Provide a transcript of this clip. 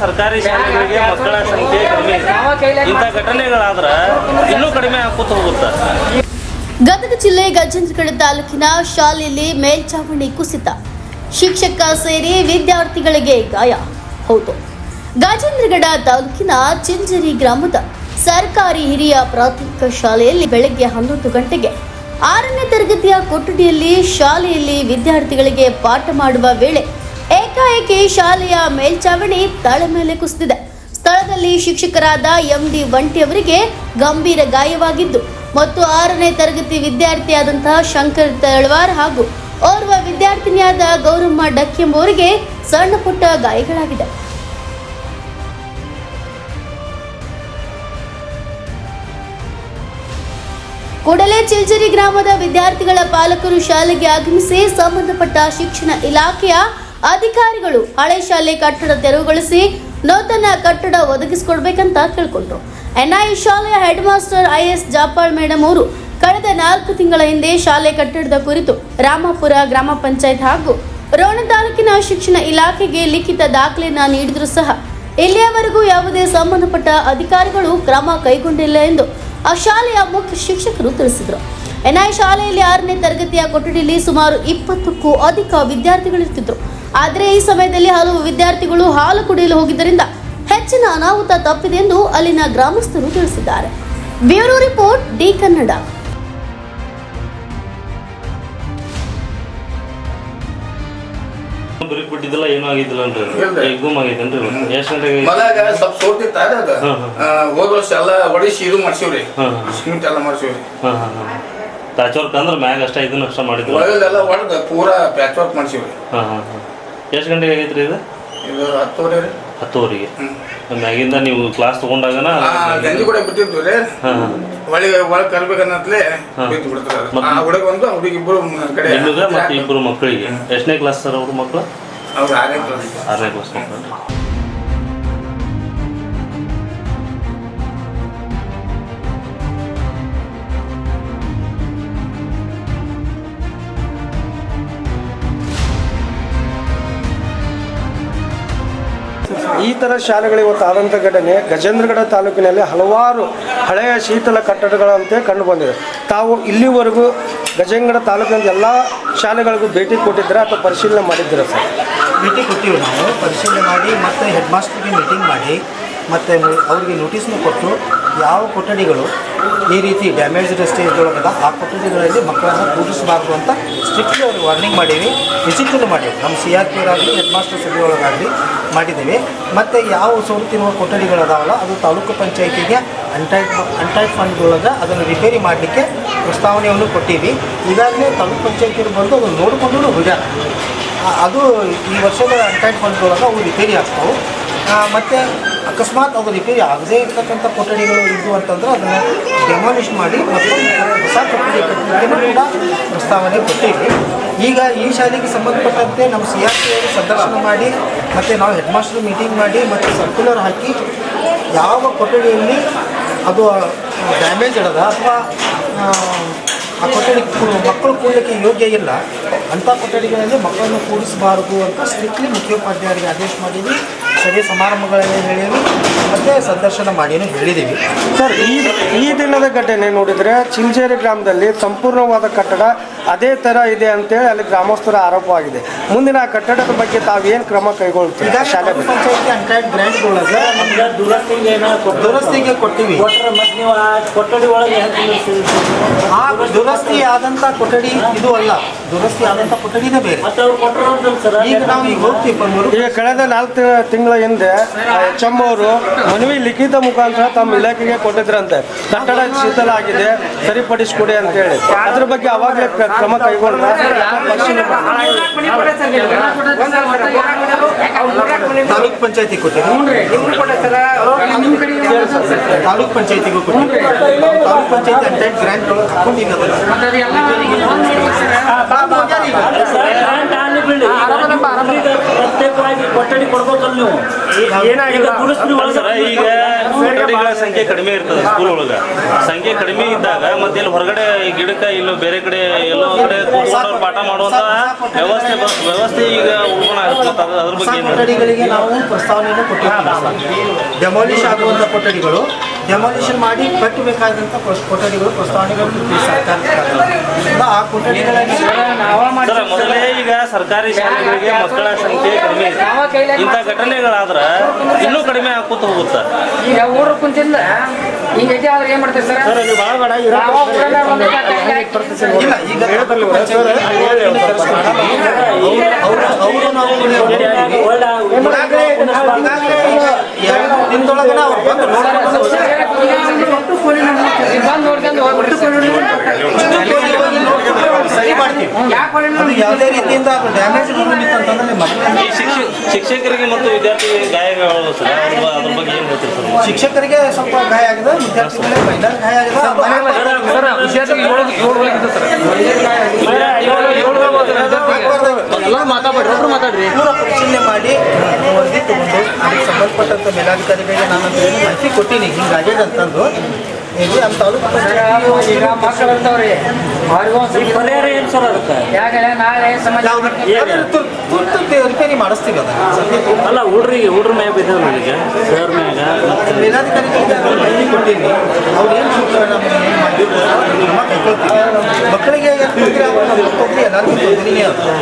ಸರ್ಕಾರಿ ಶಾಲೆಗಳಿಗೆ ಮಕ್ಕಳ ಸಂಖ್ಯೆ ಕಡಿಮೆ ಇದೆ. ಇಂಥ ಘಟನೆಗಳಾದ್ರೆ ಇನ್ನೂ ಕಡಿಮೆ ಆಗುತ್ತ ಹೋಗುತ್ತೆ. ಗದಗ ಜಿಲ್ಲೆ ಗಜೇಂದ್ರಗಡ ತಾಲೂಕಿನ ಶಾಲೆಯಲ್ಲಿ ಮೇಲ್ಚಾವಣಿ ಕುಸಿತ. ಶಿಕ್ಷಕ ಸೇರಿ ವಿದ್ಯಾರ್ಥಿಗಳಿಗೆ ಗಾಯ. ಹೌದು. ಗಜೇಂದ್ರಗಡ ತಾಲೂಕಿನ ಚಿಂಜರಿ ಗ್ರಾಮದ ಸರ್ಕಾರಿ ಹಿರಿಯ ಪ್ರಾಥಮಿಕ ಶಾಲೆಯಲ್ಲಿ ಬೆಳಗ್ಗೆ ಹನ್ನೊಂದು ಗಂಟೆಗೆ ಆರನೇ ತರಗತಿಯ ಕೊಠಡಿಯಲ್ಲಿ ಶಾಲೆಯಲ್ಲಿ ವಿದ್ಯಾರ್ಥಿಗಳಿಗೆ ಪಾಠ ಮಾಡುವ ವೇಳೆ ಏಕಾಏಕಿ ಶಾಲೆಯ ಮೇಲ್ಚಾವಣಿ ತಳ ಮೇಲೆ ಕುಸಿದಿದೆ. ಸ್ಥಳದಲ್ಲಿ ಶಿಕ್ಷಕರಾದ ಎಂ ಡಿ ಬಂಟಿ ಅವರಿಗೆ ಗಂಭೀರ ಗಾಯವಾಗಿದ್ದು, ಮತ್ತು ಆರನೇ ತರಗತಿ ವಿದ್ಯಾರ್ಥಿಯಾದಂತಹ ಶಂಕರ್ ತಳವಾರ್ ಹಾಗೂ ಓರ್ವ ವಿದ್ಯಾರ್ಥಿನಿಯಾದ ಗೌರಮ್ಮ ಡಕ್ ಎಂಬುವರಿಗೆ ಸಣ್ಣ ಪುಟ್ಟ ಗಾಯಗಳಾಗಿದೆ ಕೂಡಲೇ ಚಿಲ್ಚರಿ ಗ್ರಾಮದ ವಿದ್ಯಾರ್ಥಿಗಳ ಪಾಲಕರು ಶಾಲೆಗೆ ಆಗಮಿಸಿ ಸಂಬಂಧಪಟ್ಟ ಶಿಕ್ಷಣ ಇಲಾಖೆಯ ಅಧಿಕಾರಿಗಳು ಹಳೆ ಶಾಲೆ ಕಟ್ಟಡ ತೆರವುಗೊಳಿಸಿ ನೂತನ ಕಟ್ಟಡ ಒದಗಿಸಿಕೊಡ್ಬೇಕಂತ ಕೇಳ್ಕೊಂಡ್ರು. ಎನ್ಐ ಶಾಲೆಯ head master I S Japal madam ಅವರು ಕಳೆದ ನಾಲ್ಕು ತಿಂಗಳ ಹಿಂದೆ ಶಾಲೆ ಕಟ್ಟಡದ ಕುರಿತು ರಾಮಪುರ ಗ್ರಾಮ ಪಂಚಾಯತ್ ಹಾಗೂ ರೋಣ ತಾಲೂಕಿನ ಶಿಕ್ಷಣ ಇಲಾಖೆಗೆ ಲಿಖಿತ ದಾಖಲೆಯನ್ನು ನೀಡಿದರೂ ಸಹ ಇಲ್ಲಿಯವರೆಗೂ ಯಾವುದೇ ಸಂಬಂಧಪಟ್ಟ ಅಧಿಕಾರಿಗಳು ಕ್ರಮ ಕೈಗೊಂಡಿಲ್ಲ ಎಂದು ಆ ಶಾಲೆಯ ಮುಖ್ಯ ಶಿಕ್ಷಕರು ತಿಳಿಸಿದರು. ಎನ್ಐ ಶಾಲೆಯಲ್ಲಿ ಆರನೇ ತರಗತಿಯ ಕೊಠಡಿಯಲ್ಲಿ ಸುಮಾರು ಇಪ್ಪತ್ತಕ್ಕೂ ಅಧಿಕ ವಿದ್ಯಾರ್ಥಿಗಳಿರ್ತಿದ್ರು ಆದರೆ ಈ ಸಮಯದಲ್ಲಿ ಹಲವು ವಿದ್ಯಾರ್ಥಿಗಳು ಹಾಲು ಕುಡಿಯಲು ಹೋಗಿದ್ದರಿಂದ ಹೆಚ್ಚಿನ ಅನಾಹುತ ತಪ್ಪಿದೆ ಎಂದು ಅಲ್ಲಿನ ಗ್ರಾಮಸ್ಥರು ತಿಳಿಸಿದ್ದಾರೆ. Bureau report D Kannada. ಬಿರುಕು ಬಿಟ್ಟಿದ್ದಿಲ್ಲ ಏನೂ ಆಗಿದ್ದಿಲ್ಲ ಅನ್ರಿ ಎಗ್ಗುಮ್ ಆಗೈತೇನ್ರಿ ಎಷ್ಟು ಗಂಟೆಗೆ ಮದಾಗ ಸ್ವಲ್ಪ ಸೋತಿತ್ತ ಅದು. ಹ್ಮ್, ಹ್ಮ್. ಆ, ಹೋದ್ ವರ್ಷ ಎಲ್ಲ ಹೊಡಿಸಿ ಇದು ಮಾಡ್ಸಿವ್ರಿ. ಸಿಮೆಂಟ್ ಎಲ್ಲ ಮಾಡ್ಸಿವ್ರಿ. ಹಾಂ ಹಾಂ ಹಾಂ. ಪ್ಯಾಚ್ ವರ್ಕ್ ಅಂದ್ರೆ ಮ್ಯಾಗ ಅಷ್ಟೇ ಇದನ್ನ ಅಷ್ಟ ಮಾಡಿದ್ರು. ಒಳಗೆಲ್ಲ ಒಳಗೆ ಪೂರಾ ಪ್ಯಾಚ್ ವರ್ಕ್ ಮಾಡ್ಸಿವ್ರಿ. ಹಾಂ ಹಾಂ ಹಾಂ. ಎಷ್ಟು ಗಂಟೆಗೆ ಆಗೈತ್ರಿ ಇದು? ಇದು ಹತ್ತುವರೆ ರೀ. ಹತ್ತುವರೆಗೆ. ಮ್ಯಾಗಿಂದ ನೀವು ಕ್ಲಾಸ್ ತಗೊಂಡಾಗನ ಆ, ಗಂಜಿ ಕೂಡ ಬಿಟ್ಟಿದ್ವಿ ರೀ. ಹಾಂ ಹಾಂ. ಒಳಗೆ ಒಳಗೆ ಕರ್ಬೇಕನ್ನತ್ಲೆ ಹಾ. ಬಿದ್ದು ಬಿಡ್ತಾರೆ ಆ ಹುಡುಗ ಒಂದು ಹುಡುಗ ಇಬ್ಬರು ಕಡೆ ಹೆಣ್ಣುಗ ಮತ್ತು ಇಬ್ಬರು ಮಕ್ಕಳಿಗೆ ಎಷ್ಟನೇ ಕ್ಲಾಸ್ ಸರ್ ಅವ್ರ ಮಕ್ಕಳು ಅವ್ರು ಆರನೇ ಕ್ಲಾಸ್ ಆರನೇ ಕ್ಲಾಸ್ ಮಕ್ಕಳು ಈ ಥರ ಶಾಲೆಗಳು ಇವತ್ತು ಆದಂಥ ಘಟನೆ ಗಜೇಂದ್ರಗಡ ತಾಲೂಕಿನಲ್ಲಿ ಹಲವಾರು ಹಳೆಯ ಶೀತಲ ಕಟ್ಟಡಗಳಂತೆ ಕಂಡು ಬಂದಿದೆ. ತಾವು ಇಲ್ಲಿವರೆಗೂ ಗಜೇಂದ್ರಗಡ ತಾಲೂಕಿನ ಎಲ್ಲ ಶಾಲೆಗಳಿಗೂ ಭೇಟಿ ಕೊಟ್ಟಿದ್ದೀರಾ ಅಥವಾ ಪರಿಶೀಲನೆ ಮಾಡಿದ್ದೀರಾ ಸರ್? ಭೇಟಿ ಕೊಟ್ಟಿವಿ ನಾವು. ಪರಿಶೀಲನೆ ಮಾಡಿ ಮತ್ತು ಹೆಡ್ ಮಾಸ್ಟರ್ಗೆ ಮೀಟಿಂಗ್ ಮಾಡಿ, ಮತ್ತೆ ಅವರಿಗೆ ನೋಟಿಸ್ನು ಕೊಟ್ಟು ಯಾವ ಕೊಠಡಿಗಳು ಈ ರೀತಿ ಡ್ಯಾಮೇಜ್ಡ್ ಸ್ಟೇಜ್ದೊಳಗದ ಆ ಕೊಠಡಿಗಳಲ್ಲಿ ಮಕ್ಕಳನ್ನು ಕೂಡಿಸಬಾರ್ದು ಅಂತ ಸ್ಟ್ರಿಕ್ಟ್ಲಿ ಅವ್ರಿಗೆ ವಾರ್ನಿಂಗ್ ಮಾಡೀವಿ ವಿಸಿಟನ್ನು ಮಾಡೀವಿ ನಮ್ಮ ಸಿ ಆರ್ ಪಿ ಆಗಲಿ ಹೆಡ್ ಮಾಸ್ಟರ್ ಸಭೆಯೊಳಗಾಗಲಿ ಮಾಡಿದ್ದೀವಿ ಮತ್ತು ಯಾವ ಸೋರುತ್ತಿರುವ ಕೊಠಡಿಗಳದಾವಲ್ಲ ಅದು ತಾಲೂಕು ಪಂಚಾಯಿತಿಗೆ ಅಂಟೈಟ್ ಅಂಟೈಟ್ ಒಳಗೆ ಅದನ್ನು ರಿಪೇರಿ ಮಾಡಲಿಕ್ಕೆ ಪ್ರಸ್ತಾವನೆಯನ್ನು ಕೊಟ್ಟೀವಿ ಈಗಾಗಲೇ ತಾಲೂಕು ಪಂಚಾಯತಿಯವರು ಬಂದು ಅದನ್ನು ನೋಡಿಕೊಂಡು ಹೋಗ್ಯಾರ ಅದು ಈ ವರ್ಷದ ಅಂಟೈಟ್ ಒಳಗೆ ಅವು ರಿಪೇರಿ ಆಗ್ತಾವೆ. ಮತ್ತು ಅಕಸ್ಮಾತ್ ಅದು ರಿಪೇರಿ ಆಗದೇ ಇರ್ತಕ್ಕಂಥ ಕೊಠಡಿಗಳು ಇದ್ದು ಅಂತಂದ್ರೆ ಅದನ್ನು ಡೆಮಾಲಿಷ್ ಮಾಡಿ ಮತ್ತು ಹೊಸ ಕೊಠಡಿ ಕಟ್ಟಲಿಕ್ಕೆ ಕೂಡ ಪ್ರಸ್ತಾವನೆ ಕೊಟ್ಟಿದೆ. ಈಗ ಈ ಶಾಲೆಗೆ ಸಂಬಂಧಪಟ್ಟಂತೆ ನಮ್ಮ ಸಿ ಆರ್ ಪಿ ಅವರು ಸಂದರ್ಶನ ಮಾಡಿ ಮತ್ತು ನಾವು ಹೆಡ್ ಮಾಸ್ಟರ್ ಮೀಟಿಂಗ್ ಮಾಡಿ ಮತ್ತು ಸರ್ಕ್ಯುಲರ್ ಹಾಕಿ ಯಾವ ಕೊಠಡಿಯಲ್ಲಿ ಅದು ಡ್ಯಾಮೇಜ್ ಇಡದ ಅಥವಾ, ಆ ಕೊಠಡಿ ಮಕ್ಕಳು ಕೂಡಲಿಕ್ಕೆ ಯೋಗ್ಯ ಇಲ್ಲ, ಅಂಥ ಕೊಠಡಿಗಳಲ್ಲಿ ಮಕ್ಕಳನ್ನು ಕೂಡಿಸಬಾರದು ಅಂತ ಸ್ಟ್ರಿಕ್ಟ್ಲಿ ಮುಖ್ಯೋಪಾಧ್ಯಾಯರಿಗೆ ಆದೇಶ ಮಾಡಿದ್ವಿ. ಸಭೆ ಸಮಾರಂಭಗಳಲ್ಲಿ ಹೇಳಿದ್ರು ಮತ್ತೆ ಸಂದರ್ಶನ ಮಾಡಿನೂ ಹೇಳಿದ್ದೀವಿ ಸರ್ ಈ ಈ ದಿನದ ಘಟನೆ ನೋಡಿದರೆ ಚಿಂಚೇರಿ ಗ್ರಾಮದಲ್ಲಿ ಸಂಪೂರ್ಣವಾದ ಕಟ್ಟಡ ಅದೇ ಥರ ಇದೆ ಅಂತೇಳಿ ಅಲ್ಲಿ ಗ್ರಾಮಸ್ಥರ ಆರೋಪವಾಗಿದೆ. ಮುಂದಿನ ಆ ಕಟ್ಟಡದ ಬಗ್ಗೆ ತಾವೇನು ಕ್ರಮ ಕೈಗೊಳ್ತೀವಿ ಶಾಲೆ ಪಂಚಾಯತಿ ನಮ್ಗೆ ದುರಸ್ತಿಗೆ ಏನೋ ದುರಸ್ತಿಗೆ ಕೊಟ್ಟಿವಿ ಕೊಟ್ಟರೆ ಮತ್ತೆ ನೀವು ಆ ಕೊಠಡಿ ಒಳಗೆ ಹೆಂಗೆ ಆ ದುರಸ್ತಿ ಆದಂಥ ಕೊಠಡಿ ಇದು ಅಲ್ಲ. ದುರಸ್ತಿ ಆದಂಥ ಕೊಠಡಿನೇ ಬೇರೆ. ಮತ್ತೆ ಅವ್ರು ಕೊಟ್ಟರು ಸರ್ ಈಗ ನಾವು ಈಗ ಹೋಗ್ತೀವಿ ಈಗ ಕಳೆದ ನಾಲ್ಕು ತಿಂಗಳ ಹಿಂದೆ ಎಚ್ ಎಂ ಅವರು ಮನವಿ ಲಿಖಿತ ಮುಖಾಂತರ ತಮ್ಮ ಇಲಾಖೆಗೆ ಕೊಟ್ಟಿದ್ರಂತೆ. ಕಟ್ಟಡ ಶೀತಲ ಆಗಿದೆ ಸರಿಪಡಿಸ್ಕೊಡಿ ಅಂತ ಹೇಳಿ. ಅದ್ರ ಬಗ್ಗೆ ಅವಾಗಲೇ ಕ್ರಮ ಕೈಗೊಂಡ್ರ. ತಾಲೂಕ್ ಪಂಚಾಯತಿ ಕೊಟ್ಟಿವಿ ತಾಲೂಕ್ ಪಂಚಾಯತಿಗೂ ಕೊಟ್ಟಿವಿ ನಾವು ತಾಲೂಕ್ ಪಂಚಾಯತಿ ಅಂತ ಗ್ರ್ಯಾಂಟ್ ಒಳಗೆ ಪ್ರತ್ಯೇಕವಾಗಿ ಕೊಠಡಿ ಕೊಡ್ಬೇಕಲ್ಲ ನೀವು. ಈಗ ದುರಸ್ತಿ ಈಗ ಕೊಠಡಿಗಳ ಸಂಖ್ಯೆ ಕಡಿಮೆ ಇರ್ತದೆ ಸ್ಕೂಲ್ ಒಳಗ. ಸಂಖ್ಯೆ ಕಡಿಮೆ ಇದ್ದಾಗ ಮತ್ತೆ ಇಲ್ಲಿ ಹೊರಗಡೆ ಗಿಡಕ್ಕೆ ಇಲ್ಲ ಬೇರೆ ಕಡೆ ಎಲ್ಲೋ ಕಡೆ ಪಾಠ ಮಾಡುವಂತ ವ್ಯವಸ್ಥೆ ವ್ಯವಸ್ಥೆ ಈಗ ಅದ್ರ ಹೊಸ ಕೊಠಡಿಗಳಿಗೆ ನಾವು ಪ್ರಸ್ತಾವನೆಯನ್ನು ಕೊಟ್ಟಿದ್ದೀವಿ. ಡೆಮಾಲಿಷ್ ಆಗುವಂತಹ ಕೊಠಡಿಗಳು ಡೆಮಾಲಿಷನ್ ಮಾಡಿ ಕಟ್ಟಬೇಕಾದಂಥ ಕೊಠ- ಕೊಠಡಿಗಳು ಪ್ರಸ್ತಾವನೆಗಳನ್ನು ಸರ್ಕಾರ ಆ ಕೊಠಡಿಗಳಲ್ಲಿ ನಾವು ಮೊದಲೇ ಈಗ ಸರ್ಕಾರಿ ಶಾಲೆಗಳಿಗೆ ಮಕ್ಕಳ ಸಂಖ್ಯೆ ಕಡಿಮೆ ಇದೆ ಇಂಥ ಘಟನೆಗಳಾದ್ರೆ ಇನ್ನೂ ಕಡಿಮೆ ಆಗುತ್ತ ಹೋಗುತ್ತ ಈಗ ಊರು ಕುಂತಿಲ್ಲ ಆದ್ರೆ ಏನ್ ಮಾಡ್ತಾರೆ ಸರ್ ಅವರು ನಾವು ದಿನದೊಳಗನ ಬಂದು ನೋಡ್ಕೊಂಡು ಬಂದು ನೋಡ್ಕೊಂಡು ಯಾವುದೇ ರೀತಿಯಿಂದ ಅದು ಡ್ಯಾಮೇಜ್ ಶಿಕ್ಷಕರಿಗೆ ಮತ್ತು ವಿದ್ಯಾರ್ಥಿಗಳಿಗೆ ಗಾಯಗಳು ಸರ್? ಅದ್ರ ಬಗ್ಗೆ ಏನು ಹೇಳ್ತೀರಿ ಸರ್? ಶಿಕ್ಷಕರಿಗೆ ಸ್ವಲ್ಪ ಗಾಯ ಆಗಿದೆ ವಿದ್ಯಾರ್ಥಿಗಳಿಗೆ ಮಾತಾಡ್ರಿ ಗಾಯ ಆಗಿದೆ. ಪೂರ ಪರಿಶೀಲನೆ ಮಾಡಿ ವರದಿ ತಗೊಂಡು ಅದಕ್ಕೆ ಸಂಬಂಧಪಟ್ಟಂತ ಮೇಲಾಧಿಕಾರಿಗಳಿಗೆ ನಾನು ಮಾಹಿತಿ ಕೊಟ್ಟಿನಿ. ಹಿಂಗಾಗಿದೆ ಅಂತಂದು ಹೇಳಿ ನಮ್ಮ ತಾಲೂಕು ಈಗ ಮಕ್ಕಳು ಅಂತವ್ರಿ? ಅವ್ರಿಗೂ ಒಂದ್ ಸ್ವಲ್ಪ ಪರಿಹಾರ ಏನು ಸರ್ ಅದಕ್ಕೆ? ಯಾಕಂದ್ರೆ ನಾಳೆ ಸಮಾಜ ರಿಪೇರಿ ಮಾಡಿಸ್ತೀವಿ ಅದನ್ನ. ಅಲ್ಲ ಹುಡ್ರಿಗೆ ಹುಡ್ರ ಮ್ಯಾಗ ಈಗ ಸರ್ ಮ್ಯಾಗ. ಮತ್ತೆ ಮೇಲಾಧಿಕಾರಿಗಳಿಗೆ ನಾನು ಮಾಹಿತಿ ಕೊಟ್ಟಿನಿ. ಅವ್ರು ಏನು ಸೂಚನೆ ನಮ್ಗೆ ಏನು ಮಾಡಿದ್ರು ಕ್ರಮ ಕೈಗೊಳ್ತೀವಿ ಮಕ್ಕಳಿಗೆ ಎಲ್ಲರಿಗೂ ತೊಂದರೆನೇ ಅದು